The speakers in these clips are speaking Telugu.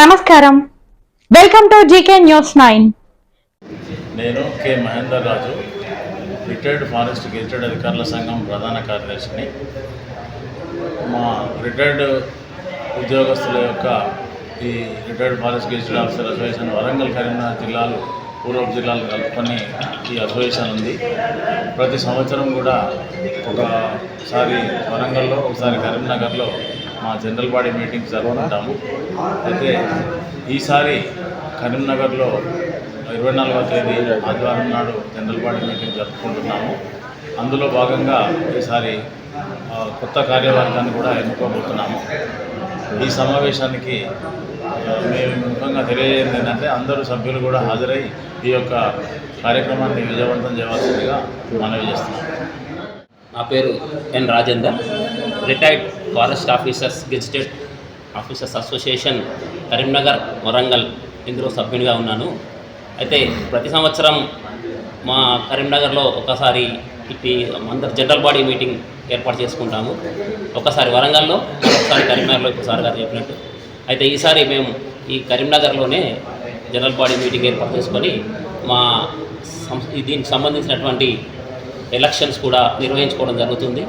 నమస్కారం. Welcome to GK news nine నేను K Mahender Raju retired forest gazetted అధికారుల సంఘం ప్రధాన కార్యదర్శిని. మా రిటైర్డ్ ఉద్యోగస్తుల యొక్క ఈ retired forest gazetted officer association Warangal Karimnagar జిల్లాలు పూర్వపు జిల్లాలు కలుపుకొని ఈ అసోసియేషన్ ఉంది. ప్రతి సంవత్సరం కూడా ఒకసారి వరంగల్లో ఒకసారి కరీంనగర్లో మా జనరల్ బాడీ మీటింగ్ జరుపుకుంటాము. అయితే ఈసారి కరీంనగర్లో ఇరవై నాలుగవ తేదీ ఆదివారం నాడు జనరల్ బాడీ మీటింగ్ జరుపుకుంటున్నాము. అందులో భాగంగా ఈసారి కొత్త కార్యవర్గాన్ని కూడా ఎన్నుకోబోతున్నాము. ఈ సమావేశానికి మేము ముఖ్యంగా తెలియజేయండి ఏంటంటే అందరూ సభ్యులు కూడా హాజరై ఈ యొక్క కార్యక్రమాన్ని విజయవంతం చేయవలసిందిగా మనవి చేస్తున్నాం. నా పేరు N Rajender. Retired forest officers gazetted officers association Karimnagar Warangal ఇందులో సభ్యునిగా ఉన్నాను. అయితే ప్రతి సంవత్సరం మా కరీంనగర్లో ఒకసారి ఇటు అందరు జనరల్ బాడీ మీటింగ్ ఏర్పాటు చేసుకుంటాము. ఒకసారి వరంగల్లో ఒకసారి కరీంనగర్లో ఒకసారి గారు చెప్పినట్టు. అయితే ఈసారి మేము ఈ కరీంనగర్లోనే జనరల్ బాడీ మీటింగ్ ఏర్పాటు చేసుకొని మా సం- దీనికి సంబంధించినటువంటి ఎలక్షన్స్ కూడా నిర్వహించుకోవడం జరుగుతుంది.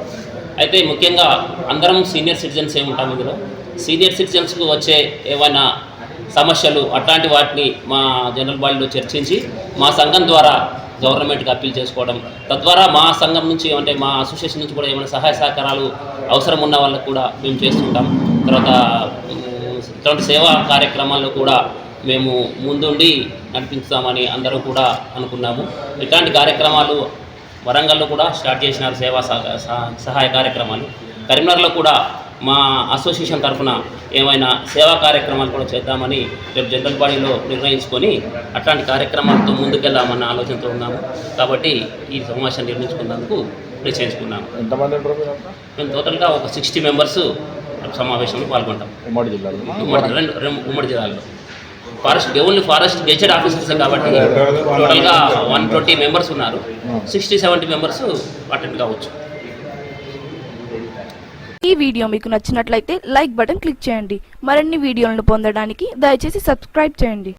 అయితే ముఖ్యంగా అందరం సీనియర్ సిటిజన్స్ ఏ ఉంటాం ఇందులో? సీనియర్ సిటిజన్స్కు వచ్చే ఏమైనా సమస్యలు అట్లాంటి వాటిని మా జనరల్ బాడీలో చర్చించి మా సంఘం ద్వారా గవర్నమెంట్కి అప్పీల్ చేసుకోవడం. తద్వారా మా సంఘం నుంచి అంటే మా అసోసియేషన్ నుంచి కూడా ఏమైనా సహాయ సహకారాలు అవసరం ఉన్న వాళ్ళకు కూడా మేము చేస్తుంటాం. తర్వాత ఇటువంటి సేవా కార్యక్రమాల్లో కూడా మేము ముందుండి నడిపిస్తామని అందరూ కూడా అనుకున్నాము. ఇట్లాంటి కార్యక్రమాలు వరంగల్లో కూడా స్టార్ట్ చేసినారు సేవా సహ- సహ- సహాయ కార్యక్రమాలు. కరీంనగర్లో కూడా మా అసోసియేషన్ తరఫున ఏమైనా సేవా కార్యక్రమాలు కూడా చేద్దామని రేపు జనరల్ బాడీలో నిర్ణయించుకొని అట్లాంటి కార్యక్రమాలతో ముందుకెళ్దామన్న ఆలోచనతో ఉన్నాము. కాబట్టి ఈ సమావేశం నిర్మించుకున్నందుకు నిశ్చయించుకున్నాము. ఎంతమంది మేము టోటల్గా ఒక సిక్స్టీ మెంబర్స్ సమావేశంలో పాల్గొంటాం. ఉమ్మడి జిల్లాలో. ఉమ్మడి జిల్లాల్లో forest only forest gazetted officers కాబట్టి టోటల్గా వన్ ట్వంటీ మెంబర్స్ ఉన్నారు. సిక్స్టీ సెవెంటీ మెంబర్స్ అటెండ్ కావచ్చు. ఈ వీడియో మీకు నచ్చినట్లయితే లైక్ బటన్ క్లిక్ చేయండి. మరిన్ని వీడియోలను పొందడానికి దయచేసి సబ్స్క్రైబ్ చేయండి.